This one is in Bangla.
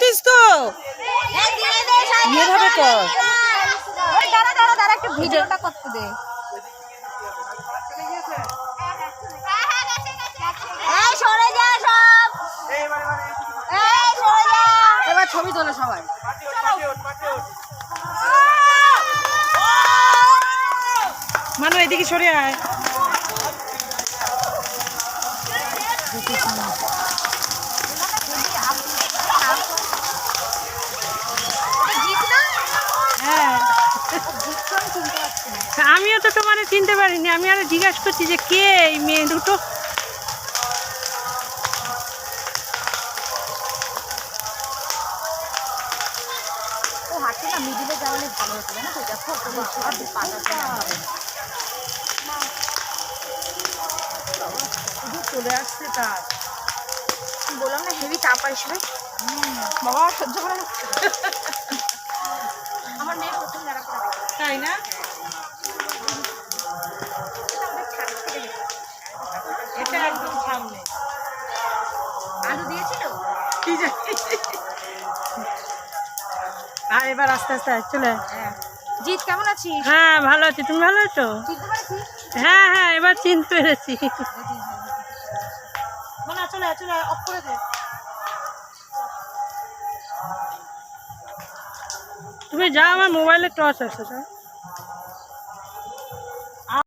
করতিস তো। এভাবে কর। দাঁড়া দাঁড়া দাঁড়া একটু ভিডিওটা করতে দে। ছবি তোলো সবাই। মানু এদিকে সরে আয় জিত না হ্যাঁ জিত তো আমি চিনতে পারছি না আমিও তো তোমার চিনতে পারিনি। আমি আরও জিজ্ঞাসা করছি যে কে এই মেয়ে দুটো? চলে আসছে তার। বললাম না হেভি চাপ আসবে বাবা সহ্য করা তাই না? এটা একদম সামনে। আলু দিয়েছিল? কি জানি। আর এবার আস্তে আস্তে চলে। হ্যাঁ। জিৎ কেমন আছিস? হ্যাঁ ভালো আছি। তুমি ভালো আছো? হ্যাঁ হ্যাঁ এবার চিনতে পেরেছি। চলে চলে অফ করে দে। তুমি যা আমার মোবাইলে টর্চ আছে যা Thank you.